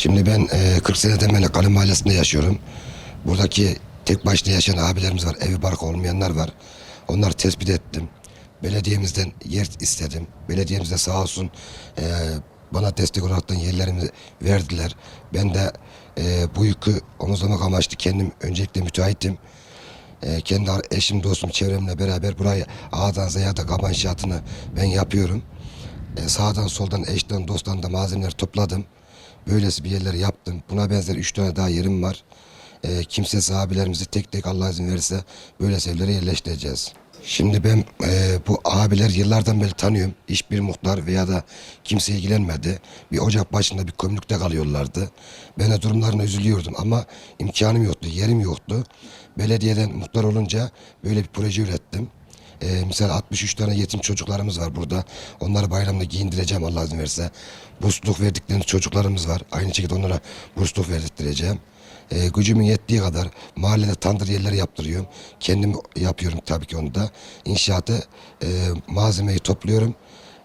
Şimdi ben e, 40 seneden beri Kalem Mahallesi'nde yaşıyorum. Buradaki tek başına yaşayan abilerimiz var. Evi barkı olmayanlar var. Onları tespit ettim. Belediyemizden yer istedim. Belediyemiz de sağ olsun e, bana destek olarak yerlerimi verdiler. Ben de e, bu yükü omuzlamak amaçlı kendim öncelikle müteahhitim. E, kendi eşim, dostum, çevremle beraber burayı A'dan Z'ye da kaba inşaatını ben yapıyorum. E, sağdan soldan eşten dosttan da malzemeleri topladım. Böylesi bir yerleri yaptım. Buna benzer üç tane daha yerim var. E, kimsesiz abilerimizi tek tek Allah izin verirse böyle evlere yerleştireceğiz. Şimdi ben e, bu abiler yıllardan beri tanıyorum. Hiçbir muhtar veya da kimse ilgilenmedi. Bir ocak başında bir komünlükte kalıyorlardı. Ben de durumlarına üzülüyordum ama imkanım yoktu, yerim yoktu. Belediyeden muhtar olunca böyle bir proje ürettim. Ee, misal 63 tane yetim çocuklarımız var burada. Onları bayramda giyindireceğim Allah izin verirse. Bursluluk verdiklerimiz çocuklarımız var. Aynı şekilde onlara bursluluk verdirttireceğim. Ee, gücümün yettiği kadar mahallede tandır yerleri yaptırıyorum. Kendim yapıyorum tabii ki onu da. İnşaatı e, malzemeyi topluyorum.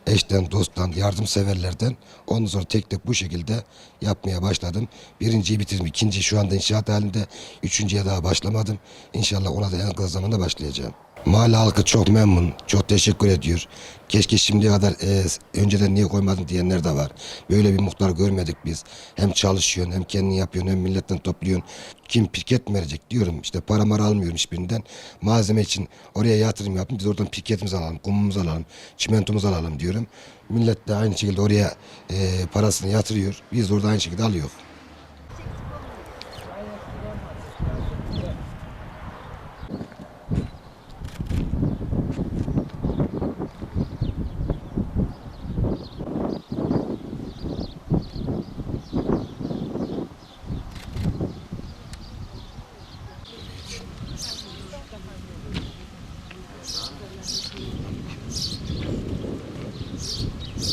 Eşten, dosttan, yardımseverlerden. Ondan sonra tek tek bu şekilde yapmaya başladım. Birinciyi bitirdim. ikinci şu anda inşaat halinde. Üçüncüye daha başlamadım. İnşallah ona da en kısa zamanda başlayacağım. Mahalle halkı çok memnun, çok teşekkür ediyor. Keşke şimdiye kadar e, önceden niye koymadın diyenler de var. Böyle bir muhtar görmedik biz. Hem çalışıyorsun, hem kendin yapıyorsun, hem milletten topluyorsun. Kim piket mi verecek diyorum. İşte para mara almıyorum hiçbirinden. Malzeme için oraya yatırım yapın. Biz oradan piketimizi alalım, kumumuzu alalım, çimentomuzu alalım diyorum. Millet de aynı şekilde oraya e, parasını yatırıyor. Biz orada aynı şekilde alıyoruz.